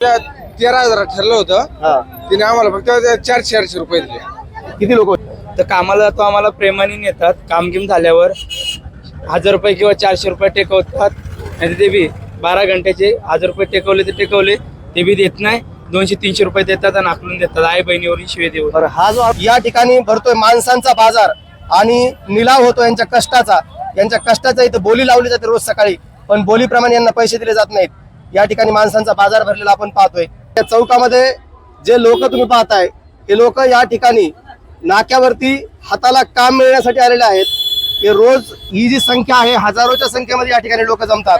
त्या तेरा हजार ठरलं होतं. हा. तिने आम्हाला फक्त चारशे चारशे रुपये दिले. किती लोक तर कामाला जातो आम्हाला प्रेमाने नेतात. कामगिम झाल्यावर हजार रुपये किंवा चारशे रुपये टेकवतात. नाही ते बी बारा घंट्याचे हजार रुपये टेकवले ते टेकवले ते बी देत नाही. दोनशे तीनशे रुपये देतात आणि आकलून देतात. आई बहिणीवरून शिवे देऊन. बरं हा जो या ठिकाणी भरतोय माणसांचा बाजार आणि निलाव होतो यांच्या कष्टाचा यांच्या कष्टाचा इथं बोली लावली जाते रोज सकाळी पण बोलीप्रमाणे यांना पैसे दिले जात नाहीत. या ठिकाणी माणसांचा बाजार भरलेला आपण पाहतोय. या चौकामध्ये जे लोक तुम्ही पाहताय हे लोक या ठिकाणी नाक्यावरती हाताला काम मिळण्यासाठी आलेले आहेत. हे रोज ही जी संख्या आहे हजारोच्या संख्येमध्ये या ठिकाणी लोक जमतात.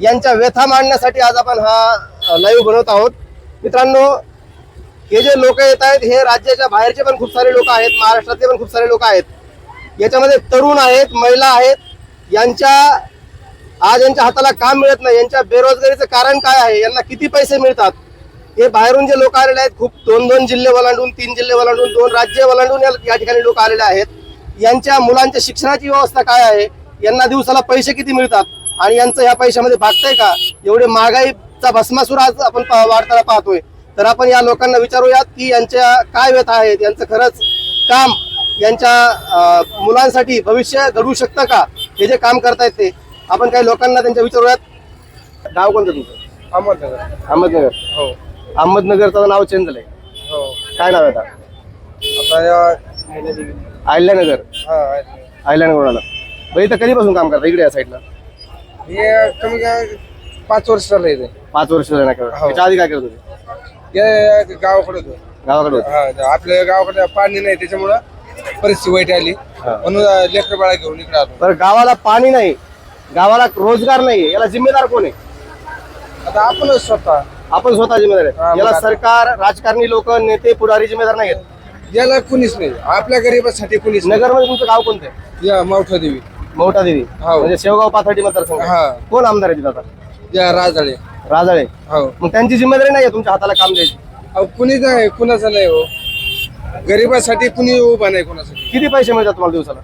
यांच्या व्यथा मांडण्यासाठी आज आपण हा लाईव्ह बनवत आहोत. मित्रांनो हे जे लोक येत आहेत हे राज्याच्या बाहेरचे पण खूप सारे लोक आहेत महाराष्ट्रातले पण खूप सारे लोक आहेत. याच्यामध्ये तरुण आहेत महिला आहेत. यांच्या आज यांच्या हाताला काम मिळत नाही. यांच्या बेरोजगारीचं कारण काय आहे? यांना किती पैसे मिळतात? हे बाहेरून जे लोक आलेले आहेत खूप दोन दोन जिल्हे ओलांडून तीन जिल्हे ओलांडून दोन राज्य ओलांडून या- ठिकाणी लोक आलेले आहेत. यांच्या मुलांच्या शिक्षणाची व्यवस्था काय आहे? यांना दिवसाला पैसे किती मिळतात? आणि यांचं या पैशामध्ये भागतंय का? एवढे महागाईचा भस्मासूर आज आपण पा- वाढताना पाहतोय. तर आपण या लोकांना विचारूयात की यांच्या काय व्यथा आहेत? यांचं खरंच काम यांच्या मुलांसाठी भविष्य घडवू शकतं का? हे जे काम करतायत ते. आपण काही लोकांना त्यांच्या विचारूयात? गाव कोणतं तुमचं? अहमदनगर. अहमदनगर. हो. अहमदनगरचं नाव चेंज झालंय. हो. काय नाव आहे आता? आता या- आयल्यानगर हा. आयल्यानगर आला. बरं इथं कधीपासून काम करता? इकडे या साईडला. हे कमी काय पाच वर्ष झालं इथे. पाच वर्ष झाले ना. हो. त्याच्या आधी काय करत होते? हे गावाकडे होतो. गावाकडे होते. हा आपल्या गावाकडे पाणी नाही त्याच्यामुळं परिस्थिती वाईट आली. म्हणून लेकर बाळा घेऊन इकडे आलो. बरं गावाला पाणी नाही. गावाला रोजगार नाही याला जिम्मेदार कोण आहे? आता आपणच स्वतः. आपण स्वतः जिम्मेदार हा, आहे मग याला आता- सरकार राजकारणी लोक नेते पुढारी जिम्मेदार नाही आहेत. याला कुणीच नाही. आपल्या गरीबासाठी कुणीच नाही. नगरमध्ये तुमचं गाव कोणतं आहे? या मावठा देवी. मोठा देवी. हो. म्हणजे शेवगाव पाथर्डी मतदारसंघ. हा. कोण आमदार आहे तिथं आता? या राजाळे. राजाळे. हो. मग त्यांची जिम्मेदारी नाही आहे तुमच्या हाताला काम द्यायची? अहो कुणीच नाही कुणाचं नाही हो. गरीबासाठी कुणी उभा नाही कुणासाठी. किती पैसे मिळतात तुम्हाला दिवसाला?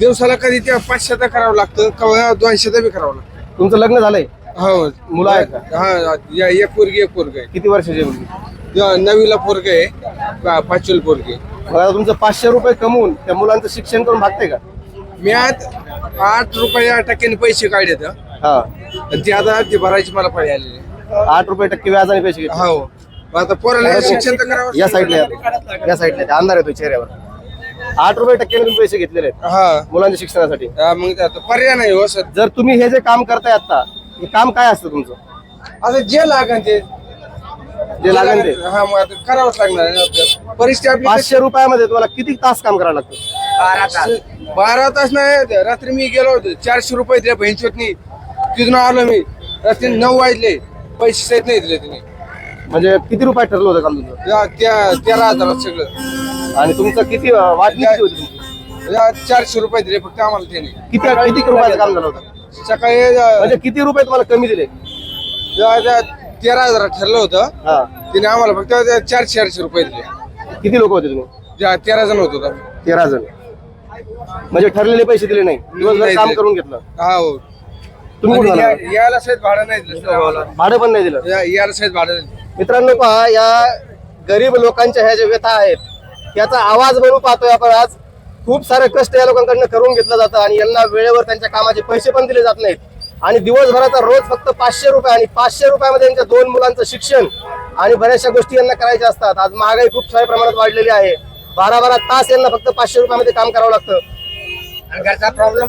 दिवसाला कधी त्या पाचशेचा करावं लागतं किंवा दोनशेचा बी करावं लागतं. तुमचं लग्न झालंय? हो. मुलं आहेत का? हा या एक पोरगी एक पोरग आहे. किती वर्षाची आहे मुलगी? नवीला पोरग आहे. पाचवीला पोरगी आहे. मग आता तुमचं पाचशे रुपये कमवून त्या मुलांचं शिक्षण करून भागते का? मी आज आठ रुपया टक्क्याने पैसे काढले तर हा. ते आता ते भरायची मला पाळी आलेली आहे. आठ रुपये टक्के व्याजाने पैसे हो. मग आता पोराला शिक्षण तर करावं या साईडला या. साईडला अंधार येतो चेहऱ्यावर. आठ रुपये टक्क्याने तुम्ही पैसे घेतलेले आहेत हा. मुलांच्या शिक्षणासाठी. हा, मग ते आता पर्याय नाही हो सर. जर तुम्ही हे जे काम करताय आता हे काम काय असतं तुमचं? आता जे लागन ते जे लागेल ते. हा मग आता करावंच लागणार आहे ना आपल्याला. परिस्थिती आपली पाचशे रुपयामध्ये तुम्हाला किती तास काम करावं लागतं? कशी- बारा तास नाही रात्री मी गेलो होतो. चारशे रुपये दिले बहिणचोटनी तिथून आलो मी. रात्री नऊ वाजले. पैसे सहित नाही दिले तिने. म्हणजे किती रुपये ठरलं होतं काम तुमचं त्या तेरा हजारात सगळं. आणि तुमचं किती अं, वाटणी किती होती तुमची? या चारशे रुपये दिले फक्त आम्हाला त्याने. किती किती रुपयाचं काम झालं होतं? सकाळी अं, म्हणजे किती रुपये तुम्हाला कमी दिले? या- तेरा हजारात ठरलं होतं. हा. तिने आम्हाला फक्त चारशे चारशे रुपये दिले. किती लोक होते तुम्ही? त्या तेरा जण होतो आम्ही. तेरा जण. म्हणजे ठरलेले पैसे दिले नाही. दिवसभर नाही काम दिले. करून घेतलं. हा हो. तुम्ही आणि? या- यायला सहित भाडं नाही दिलं सर आम्हाला. भाडं पण नाही दिलं. या- यायला सहित भाडं नाही दिलं. मित्रांनो पहा या गरीब लोकांच्या ह्या ज्या व्यथा आहेत याचा आवाज बनवू पाहतोय आपण आज. खूप सारे कष्ट या लोकांकडनं करून घेतलं जातं आणि यांना वेळेवर त्यांच्या कामाचे पैसे पण दिले जात नाहीत. आणि दिवसभराचा रोज फक्त पाचशे रुपये आणि पाचशे रुपयामध्ये यांच्या दोन मुलांचं शिक्षण आणि बऱ्याचशा गोष्टी यांना करायच्या असतात. आज महागाई खूप साऱ्या प्रमाणात वाढलेली आहे. बारा बारा तास यांना फक्त पाचशे रुपयामध्ये काम करावं लागतं. आणि घरचा प्रॉब्लेम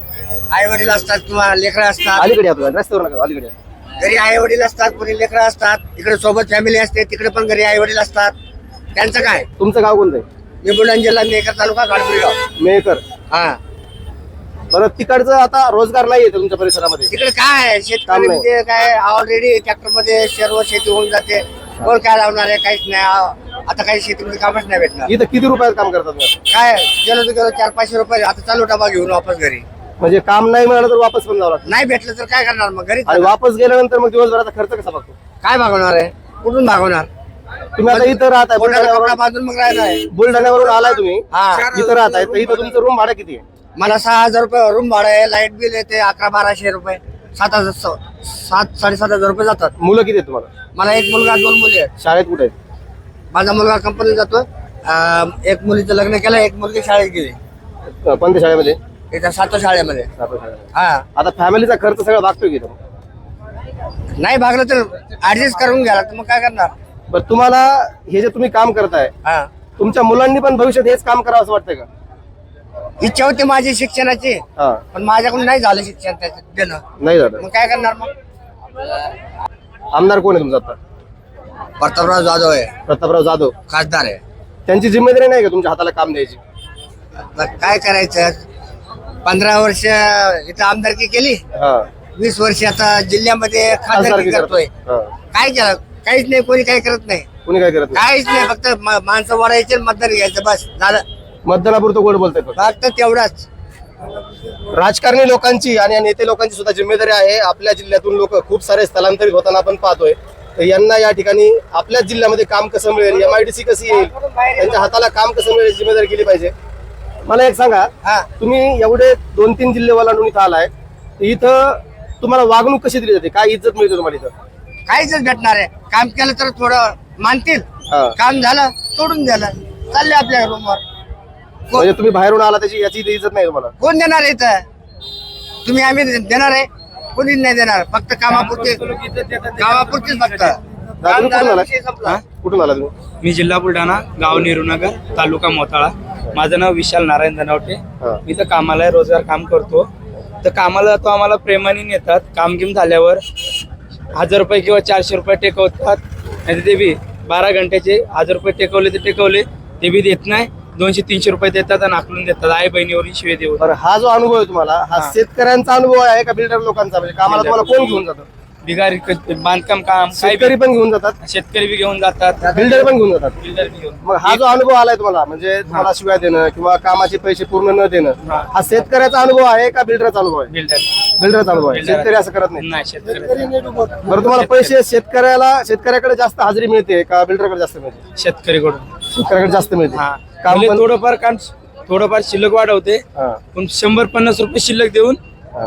आई वडील असतात किंवा लेकरं असतात? अलीकडे तुम्ही, रस्त्यावर नका अलीकडे. घरी आई वडील असतात कोणी लेकरं असतात इकडे सोबत फॅमिली असते तिकडे पण घरी आई वडील असतात. त्यांचं काय? तुमचं गाव कोणतं आहे? मी बुलढाणा जिल्हा मेकर तालुका गाडपुरी गाव. मेहकर हा. बरं तिकडचं आता रोजगार नाही येते तुमच्या परिसरामध्ये? तिकडे काय आहे? शेतकरी नाही. म्हणजे काय ऑलरेडी ट्रॅक्टरमध्ये सर्व शेती होऊन जाते. कोण काय लावणार आहे काहीच नाही. आ- आता काही शेतीमध्ये कामच नाही भेटणार. इथं किती रुपयात काम करतात मग? काय गेलो तर गेलो चार पाचशे रुपये. आता चालू डबा घेऊन वापस घरी. म्हणजे काम नाही मिळालं तर वापस पण जावं लागतं. नाही भेटलं तर काय करणार मग? घरी आणि वापस गेल्यानंतर मग दिवसभराचा खर्च कसा बघतो? काय भागवणार आहे? कुठून भागवणार तुम्ही आता इथं राहताय बुलढाण्यावरून मग आहे. बुलढाण्यावरून आलाय तुम्ही. हा. इथं राहताय तर इथं तुमचं रूम भाडं किती आहे? मला सहा हजार रुपये रूम भाडं आहे लाइट बिल येते अकरा बाराशे रुपये. सात हजार स- सात साडेसात हजार रुपये जातात. मुलं किती आहेत तुम्हाला? मला एक मुलगा दोन मुली आहेत. शाळेत कुठे आहेत? माझा मुलगा कंपनीत जातो. अं, एक मुलीचं लग्न केलं एक मुलगी शाळेत गेली. अ, कोणत्या शाळेमध्ये? इथं सातो शाळेमध्ये. हा. आता फॅमिलीचा खर्च सगळा भागतोय की? नाही भागलं तर ऍडजस्ट करून घ्या लागतं मग काय करणार? बरं तुम्हाला हे जे तुम्ही काम करताय हा. तुमच्या मुलांनी पण भविष्यात हेच काम करावं असं वाटतंय का? इच्छा होती माझी शिक्षणाची हा. पण माझ्याकडून नाही झालं शिक्षण त्याचं देणं. नाही झालं. मग काय करणार मग? आमदार कोण आहे तुमचा आता? प्रतापराव जाधव आहे. प्रतापराव जाधव. खासदार आहे. त्यांची जिम्मेदारी नाही का तुमच्या हाताला काम द्यायची? मग काय करायचं? पंधरा वर्ष इथं आमदारकी केली. हा. वीस वर्ष आता जिल्ह्यामध्ये खासदारकी करतोय. करतोय. हा. काय केलं? काहीच नाही कोणी काही करत नाही. कोणी काय करत नाही. काहीच नाही फक्त म- माणसं वाढायचे मतदान घ्यायचं बस झालं. मतदानापुरतं गोड बोलताय फक्त. फक्त तेवढाच. राजकारणी लोकांची आणि या नेते लोकांची सुद्धा जिम्मेदारी आहे. आपल्या जिल्ह्यातून लोक खूप सारे स्थलांतरित होताना आपण पाहतोय. तर यांना या ठिकाणी आपल्याच जिल्ह्यामध्ये काम कसं मिळेल एमआयडीसी कशी येईल त्यांच्या हाताला काम कसं मिळेल याची जिम्मेदारी केली पाहिजे. मला एक सांगा हा. तुम्ही एवढे दोन तीन जिल्हे ओलांडून इथं आलाय तर इथं तुम्हाला वागणूक कशी दिली जाते? काय इज्जत मिळते तुम्हाला इथं? काहीच भेटणार आहे. काम केलं तर थोडं मानतील. हा. काम झालं सोडून द्यायला चालले आपल्या रूमवर म्हणजे तुम्ही बाहेरून आला त्याची याची इथं इज्जत नाही तुम्हाला? कोण देणार आहे इथं? तुम्ही आम्ही देणार आहे. कोणीच नाही देणार. फक्त कामापुरते कामापुरतीच फक्त. काम कुठून झालं आला? विषय संपला. कुठून आला तुम्ही? मी जिल्हा बुलढाणा गाव नेहरूनगर तालुका मोताळा. माझं नाव विशाल नारायण धनावटे. हा. मी तर कामाला आहे, रोजगार काम करतो. तर कामाला जातो आम्हाला प्रेमाने नेतात. काम गिम झाल्यावर हजार रुपये किंवा चारशे रुपये टेकवतात. आणि ते बी बारा घंट्याचे हजार रुपये टेकवले ते टेकवले. ते बी देत नाही. दोनशे तीनशे रुपये देतात आणि आकलून देतात. आई बहिणीवरून शिवे बरं हा जो अनुभव आहे तुम्हाला हा. शेतकऱ्यांचा अनुभव आहे का बिल्डर लोकांचा? म्हणजे कामाला. तुम्हाला कोण घेऊन जातं? बिगारी बांधकाम काम काय शेतकरी पण घेऊन जातात. बी- शेतकरी बी घेऊन जातात. बिल्डर पण घेऊन जातात. बिल्डर बी घेऊन. मग हा जो अनुभव आलाय तुम्हाला म्हणजे तुम्हाला शिवाय देणं किंवा कामाचे पैसे पूर्ण न देणं हा. हा शेतकऱ्याचा अनुभव आहे का बिल्डरचा अनुभव आहे? बिल्डर बिल्डरचा अनुभव आहे. शेतकरी असं करत नाही. नाही शेतकरी बरं तुम्हाला पैसे शेतकऱ्याला शेतकऱ्याकडे जास्त हजेरी मिळते का बिल्डरकडे जास्त मिळते? शेतकरीकडून. शेतकऱ्याकडे जास्त मिळते. हा. काम पण- थोडंफार काम थोडंफार शिल्लक वाढवते. हा, पण शंभर पन्नास रुपये शिल्लक देऊन हा.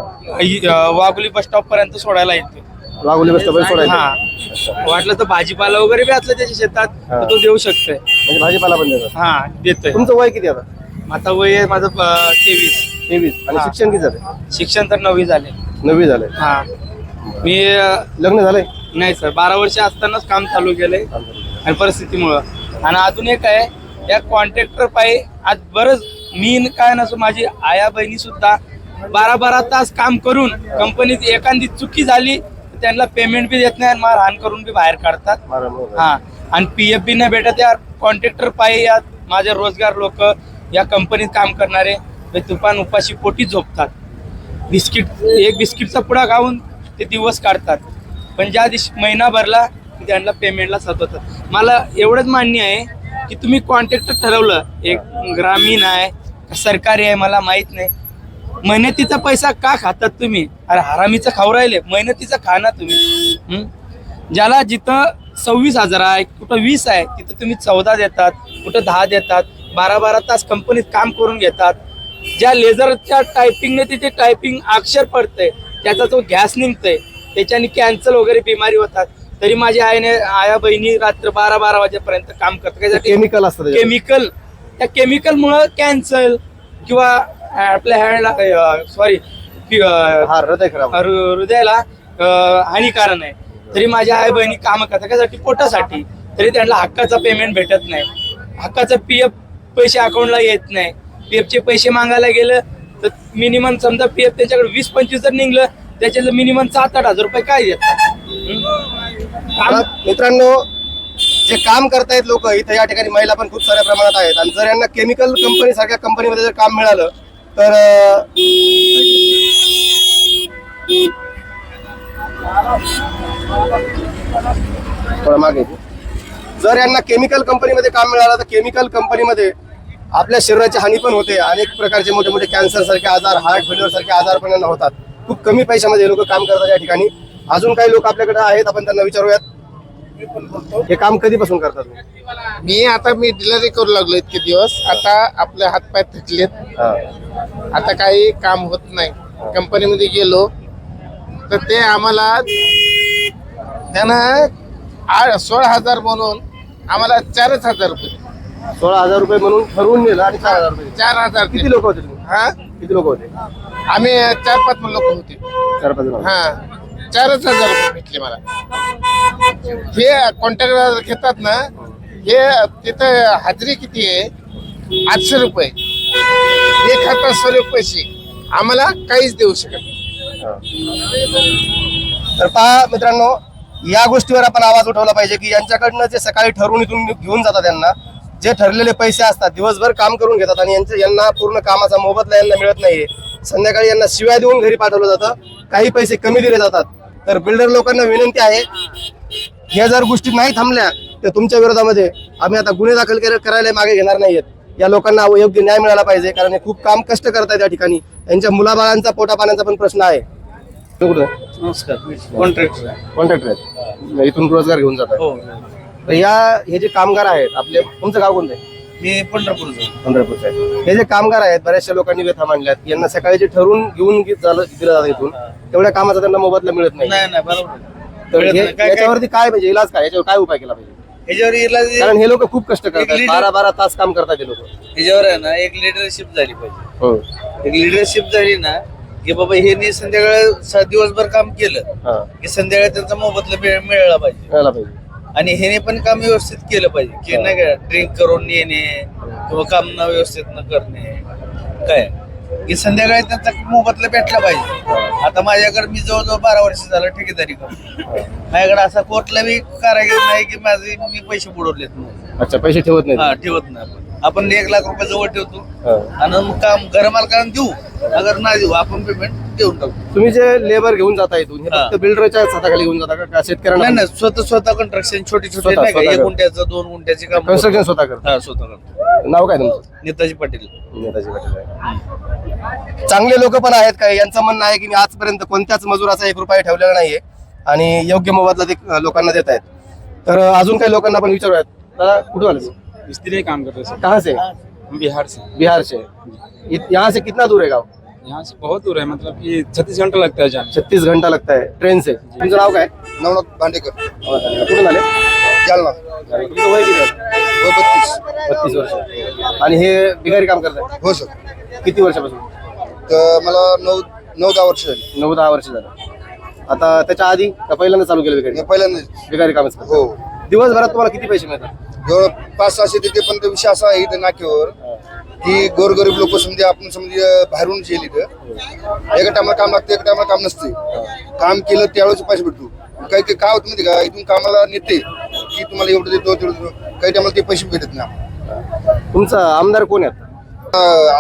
अं, वाघोली बस स्टॉप पर्यंत सोडायला येतो. सोडायचं. हा. वाटलं तर भाजीपाला वगैरे बी असलं त्याच्या शेतात. तर तो देऊ शकतोय. म्हणजे भाजीपाला पण देतात. हा देतोय. तुमचं वय किती आता? आता वय आहे माझं अं, तेवीस. तेवीस. आणि हा. शिक्षण किती झालं शिक्षण तर नववी झाले. नववी झालंय. हा. मी अं, लग्न झालंय? नाही सर बारा वर्ष असतानाच काम चालू केलंय. आणि परिस्थितीमुळं. आणि अजून एक आहे या कॉन्ट्रॅक्टर पायी आज बरंच मी न काय नसो माझी आया बहिणी सुद्धा बारा बारा तास काम करून कंपनीत एखादी चुकी झाली त्यांना पेमेंट बी देत नाही मारहाण करून बी बाहेर काढतात. मग. हा. आणि पी एफ बी नाही भेटत या कॉन्ट्रॅक्टर पायी या माझे रोजगार लोक या कंपनीत काम करणारे हे तुफान उपाशी पोटी झोपतात. बिस्किट एक बिस्किटचा पुडा खाऊन ते दिवस काढतात. पण ज्या दिवशी महिना भरला की त्यांना पेमेंटला सतवतात मला एवढंच मान्य आहे की तुम्ही कॉन्ट्रॅक्टर ठरवलं एक ग्रामीण आहे सरकारी आहे मला माहीत नाही. मेहनतीचा पैसा का खातात तुम्ही? अरे हरामीचं खाऊ राहिले. मेहनतीचा खा ना तुम्ही? ज्याला जिथं सव्वीस हजार आहे कुठं वीस आहे तिथं तुम्ही चौदा देतात कुठं दहा देतात बारा बारा तास कंपनीत काम करून घेतात. ज्या लेझरच्या टायपिंगने तिथे टायपिंग अक्षर पडतंय त्याचा जो गॅस निघतोय. त्याच्याने कॅन्सर वगैरे बिमारी होतात. तरी माझ्या आईने आया बहिणी रात्र बारा बारा वाजेपर्यंत काम करतात. केमिकल असतं. केमिकल त्या केमिकल मुळे कॅन्सर किंवा आपल्या हॅन्डला सॉरी हा हृदय खराब हृदयाला अं, हानिकारक आहे. तरी माझ्या आई बहिणी काम करतात. त्यासाठी पोटासाठी. तरी त्यांना हक्काचा पेमेंट भेटत नाही. हक्काचं पी एफ पैसे अकाउंटला येत नाही. पी चे पैसे मागायला गेलं तर मिनिमम समजा पी एफ त्यांच्याकडे वीस पंचवीस जर निघलं त्याच्यात मिनिमम सात आठ हजार रुपये काय देतात? हं? काम आता मित्रांनो जे काम करतायत लोक इथं या ठिकाणी महिला पण खूप साऱ्या प्रमाणात आहेत. आणि जर यांना केमिकल कंपनी सारख्या कंपनीमध्ये जर काम मिळालं तर मागे. जर यांना केमिकल कंपनीमध्ये काम मिळालं तर केमिकल कंपनीमध्ये आपल्या शरीराची हानी पण होते. अनेक प्रकारचे मोठे मोठे कॅन्सर सारखे आजार हार्ट फेल्युअर सारखे आजार पण यांना होतात. खूप कमी पैशामध्ये लोक काम करतात या ठिकाणी. अजून काही लोक आपल्याकडे आहेत आपण त्यांना विचारूयात. हे काम कधीपासून करतात? मी आता मी डिलिव्हरी करू लागलो इतके दिवस. आता आपले हातपाय थकलेत. आता काही काम होत नाही. कंपनीमध्ये गेलो तर ते आम्हाला त्यानं सोळा हजार म्हणून आम्हाला चारच हजार रुपये. सोळा हजार रुपये म्हणून ठरवून नेलं आणि चार हजार रुपये चार हजार किती दिले. लोक होते हा? किती लोक होते? आम्ही चार पाच लोक होते. चार पाच जण. हा. चारच हजार रुपये भेटले मला. हे कॉन्ट्रॅक्टर घेतात ना हे तिथं हाजरी किती आहे? आठशे रुपये. एक हातात सर्व पैसे. आम्हाला काहीच देऊ शकत नाही. तर पहा मित्रांनो या गोष्टीवर आपण आवाज उठवला पाहिजे की यांच्याकडनं जे सकाळी ठरवून इथून घेऊन जातात त्यांना जे ठरलेले पैसे असतात दिवसभर काम करून घेतात आणि यांचे यांना पूर्ण कामाचा मोबदला यांना मिळत नाहीये. संध्याकाळी यांना शिवाय देऊन घरी पाठवलं जातं. काही पैसे कमी दिले जातात. तर बिल्डर लोकांना विनंती आहे या जर गोष्टी नाही थांबल्या तर तुमच्या विरोधामध्ये आम्ही आता गुन्हे दाखल कर- करायला मागे घेणार नाहीयेत. या लोकांना योग्य न्याय मिळाला पाहिजे कारण हे खूप काम कष्ट करतात या ठिकाणी. त्यांच्या मुलाबाळांचा पोटा पाण्याचा पण प्रश्न आहे? नमस्कार. कॉन्ट्रॅक्टर इथून रोजगार घेऊन जातात. हो. या हे जे कामगार आहेत आपले तुमचं गाव कोणतं आहे? हे पंढरपूरचं पंढरपूरचं आहे. हे जे कामगार आहेत बऱ्याचशा लोकांनी व्यथा मांडल्यात. यांना सकाळी जे ठरवून घेऊन गे- झालं दिलं जातं इथून तेवढ्या कामाचा त्यांना मोबदला मिळत नाही. नाही नाही बरोबर तर मिळत हे- नाही. काय- काय- याच्यावरती काय पाहिजे? इलाज काय? याच्यावर काय उपाय केला पाहिजे? ह्याच्यावर इलाज कारण हे लोक खूप कष्ट करतात. leader- बारा बारा तास काम करतात हे लोक. ह्याच्यावर आहे ना एक लिडरशिप झाली पाहिजे. हो. एक लिडरशिप झाली ना की बाबा हे संध्याकाळी दिवसभर काम केलं हा. की संध्याकाळी त्यांचा मोबदला मिळ- मिळाला पाहिजे. मिळाला पाहिजे. आणि ह्याने पण काम व्यवस्थित केलं पाहिजे की नाही का ड्रिंक करून येणे किंवा काम न व्यवस्थित न करणे. काय? की संध्याकाळी त्यांचा मोबदला भेटला पाहिजे. आता माझ्याकडे मी जवळजवळ बारा वर्ष झालं ठेकेदारी करतो माझ्याकडे असा कोर्टला बी कारागीर नाही की माझे मी पैसे बुडवलेत म्हणून. अच्छा पैसे ठेवत नाही हा ठेवत नाही आपण. आपण एक लाख रुपये जवळ ठेवतो. आणि मग काम घरमालकांना देऊ. अगर नाही देऊ आपण पेमेंट देऊन टाकू. तुम्ही जे लेबर घेऊन जाता इथून हे. फक्त बिल्डरच्या हाताखाली घेऊन जाता का? शेतकऱ्यांना नाही स्वतः स्वतः कंस्ट्रक्शन छोटी छोटी स्वतः- नाही का स्वतः एक करतो. गुंठ्याचं दोन गुंठ्याचे काम कन्स्ट्रक्शन स्वतः करता. हा स्वतः करतो. नाव काय तुमचं? नेताजी पाटील. नेताजी पाटील. आहे. चांगले लोक पण आहेत काय यांचं म्हणणं आहे की मी आजपर्यंत कोणत्याच मजुराचा एक रुपया ठेवलेला नाहीये आणि योग्य मोबदला ते अं, लोकांना देत आहेत तर अं, अजून काही लोकांना पण विचारूयात. दादा कुठे आले मिस्त्री काम करते सर। कहाँ से? हम बिहार से। बिहार से। इत- यहाँ से कितना दूर है गाँव? यहाँ से बहुत दूर है मतलब कि छत्तीस घंटा लगता है जाने। छत्तीस घंटा लगता है ट्रेन से। तुमचं नाव काय? नवनाथ भांडेकर कुठून आले? जालना। तुमचं वय किती आहे? वय बत्तीस. बत्तीस वर्ष. आणि हे बिगारी काम करताय? हो सर. किती वर्षापासून? तर मला नऊ नऊ दहा वर्ष झाली. नऊ दहा वर्ष झालं. आता त्याच्या आधी का पहिल्यांदा चालू केलं बिगारी मी पहिल्यांदा बिगारी कामच करता? हो. दिवसभरात तुम्हाला किती पैसे मिळतात? जवळ पाच सहाशे तिथे पण तो विषय असा आहे इथं नाक्यावर की गोरगरीब लोक समजे आपण समजे बाहेरून येईल इथं एका टायमाला काम लागतं एका टायमाला काम नसते. काम केलं त्यावेळेस पैसे भेटतो. काही काही काय होतं माहिती का? इथून कामाला नेते की तुम्हाला एवढं देतो तेवढं देतो. काही टायमाला ते पैसे भेटत नाही तुमचा आमदार कोण आहेत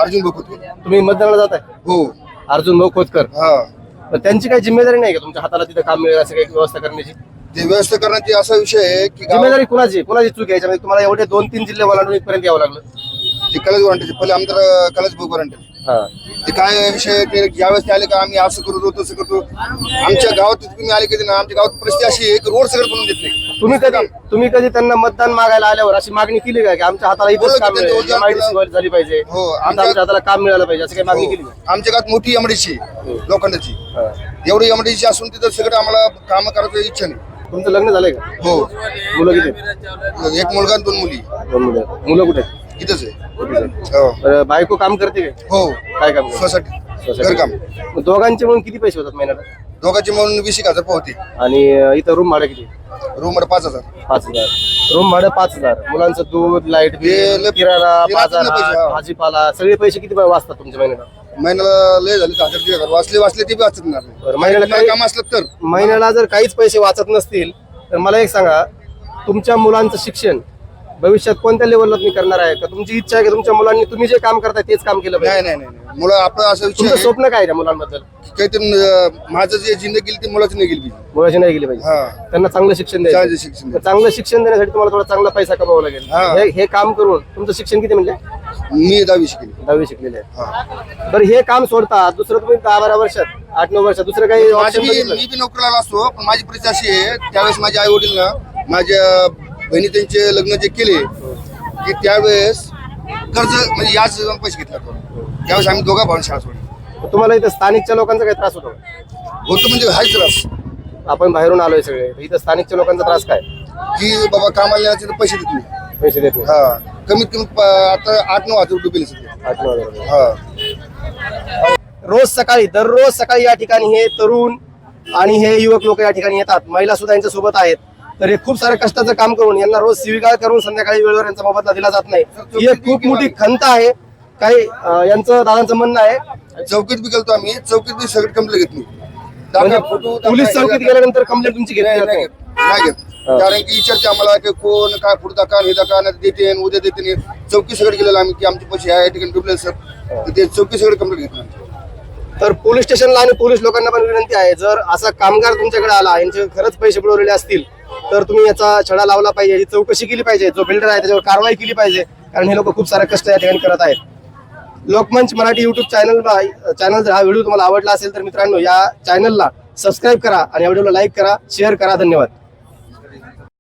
अर्जुन बघतो तुम्ही मतदानाला जाताय? हो. अर्जुन भाऊ खोतकर. हा. त्यांची काही जिम्मेदारी नाही का तुमच्या हाताला तिथं काम मिळेल असं काही व्यवस्था करण्याची? ते व्यवस्था करण्याची असा विषय आहे की गावात जिम्मेदारी कुणाची? कुणाची चूक आहे? याच्यामध्ये तुम्हाला एवढे दोन तीन जिल्हे ओलांडून इथपर्यंत यावं लागलं. ते कलज वॉरंटी पहिले आमदार कलज भाऊ वॉरंटी हा. ते काय विषय ते ज्यावेळेस ते आले का आम्ही असं करतो तसं करतो. आमच्या गावात तुम्ही आले कधी ना आमच्या गावात परिस्थिती अशी आहे की रोड सगळं बनवून देत नाही. तुम्ही कधी तुम्ही कधी त्यांना मतदान मागायला आल्यावर अशी मागणी केली का? की आमच्या हाताला इथंच बोललो काम की त्यांचं मिळेल उद्या MIDC झाली पाहिजे. हो, आता आमच्या- आमच्या हाताला काम मिळालं पाहिजे असं काही मागणी केली का? आमच्या गावात मोठी एमडीची लोखंडाची. हा. एवढी एमडीची असून तिथं सगळं आम्हाला काम करायचं इच्छा नाही. तुमचं लग्न झालंय का? हो. मुलं किती आहेत? एक मुलगा आणि दोन मुली. दोन मुलं आहेत. मुलं कुठे आहेत? इथंच आहे. आहेत? हो. बायको काम करते काय हो. काय काम करते? सोसायटी. घरकाम मग दोघांचे म्हणून किती पैसे होतात महिन्याला? दोघांची म्हणून वीस एक हजार पोहते. आणि अं, इथं रूम भाडं किती? रूममध्ये पाच हजार. पाच हजार. रूम भाडं पाच हजार. मुलांचं दूध लाइट बिल लय- किराणा ना पैसे, बाजार हा. भाजीपाला सगळे पैसे किती वाचतात तुमच्या महिन्याला? महिन्याला लय झाले तर हजार दीड हजार वाचले वाचले ते बी वाचत नाही बरं, महिन्याला काही- काम असलं तर. महिन्याला जर काहीच पैसे वाचत नसतील तर मला एक सांगा तुमच्या मुलांचं शिक्षण भविष्यात कोणत्या लेवलला तुम्ही करणार आहे? का तुमची इच्छा आहे की तुमच्या मुलांनी तुम्ही जे काम करताय तेच काम केलं नाही पाहिजे? नाही नाही नाही. मुलं आपलं असं विषय तुमचं आहे, स्वप्न काय आहे त्या मुलांबद्दल? काहीतरी अं, माझं जे जिंदगी गेली ती मुलाची नाही गेली मुलाची नाही गेली पाहिजे. हा. त्यांना चांगलं शिक्षण द्यायचं. चांगलं शिक्षण तर चांगलं शिक्षण देण्यासाठी तुम्हाला थोडा चांगला पैसा कमावा लागेल. हा. हे हे काम करून तुमचं शिक्षण किती म्हणजे मी दहावी शिकली. दहावी शिकलेले आहे. हा. तर हे काम सोडता दुसरं तुम्ही दहा बारा वर्षात आठ नऊ वर्षात दुसरं काही माझी बघितलं? मी बी नोकरीला असतो पण माझी परिस्थिती अशी आहे त्यावेळेस माझे आई वडील ना माझ्या बहिणी त्यांचे लग्न जे केले की त्यावेळेस कर्ज म्हणजे याच पैसे घेतला तो त्यावेळेस आम्ही दोघा भाऊन शाळा सोडली. तुम्हाला इथं स्थानिकच्या लोकांचा काही त्रास होतो का? होतो म्हणजे हाय त्रास. आपण बाहेरून आलोय सगळे तर इथं स्थानिकच्या लोकांचा त्रास काय? की बाबा कामाला येण्याचे तर पैसे देत नाही. पैसे देत नाही. हा. कमीत कमी प- आता आठ नऊ हजार रुपये बिल आठ नऊ हजार रुपये. हा. रोज सकाळी दररोज सकाळी या ठिकाणी हे तरुण आणि हे युवक लोक या ठिकाणी येतात. महिला सुद्धा यांच्या सोबत आहेत. तर हे खूप सारं कष्टाचं काम करून यांना रोज शिविगाळ करून संध्याकाळी वेळेवर यांचा मोबदला दिला जात नाही. ही एक खूप मोठी खंत आहे. काही अं, यांचं दादांचं म्हणणं आहे. चौकीत बी गेलतो आम्ही. चौकीत बी सगळं कंप्लेंट घेत नाही म्हणजे पोलीस चौकीत. गेल्यानंतर कंप्लेंट तुमची घेतली नाही जात नाही नाही घेत. कारण की विचारते आम्हाला की कोण काय पुढे दाखवा हे नाही देते उद्या देते. चौकी सगळं गेलेलं आम्ही की आमचे पैसे ह्या ठिकाणी डुबले सर तर ते चौकी सगळं कंप्लेंट घेत नाही तर पोलीस स्टेशनला आणि पोलीस लोकांना पण विनंती आहे जर असा कामगार तुमच्याकडे आला यांचे खरंच पैसे बुडवलेले असतील तर तुम्ही याचा छडा लावला पाहिजे याची चौकशी केली पाहिजे जो बिल्डर आहे त्याच्यावर कारवाई केली पाहिजे कारण हे लोक खूप सारे कष्ट या ठिकाणी करत आहेत. Lokmanch Marathi YouTube channel channel जर हा व्हिडिओ तुम्हाला आवडला असेल तर मित्रांनो या चॅनलला सबस्क्राईब करा आणि या व्हिडिओला लाईक करा शेअर करा धन्यवाद.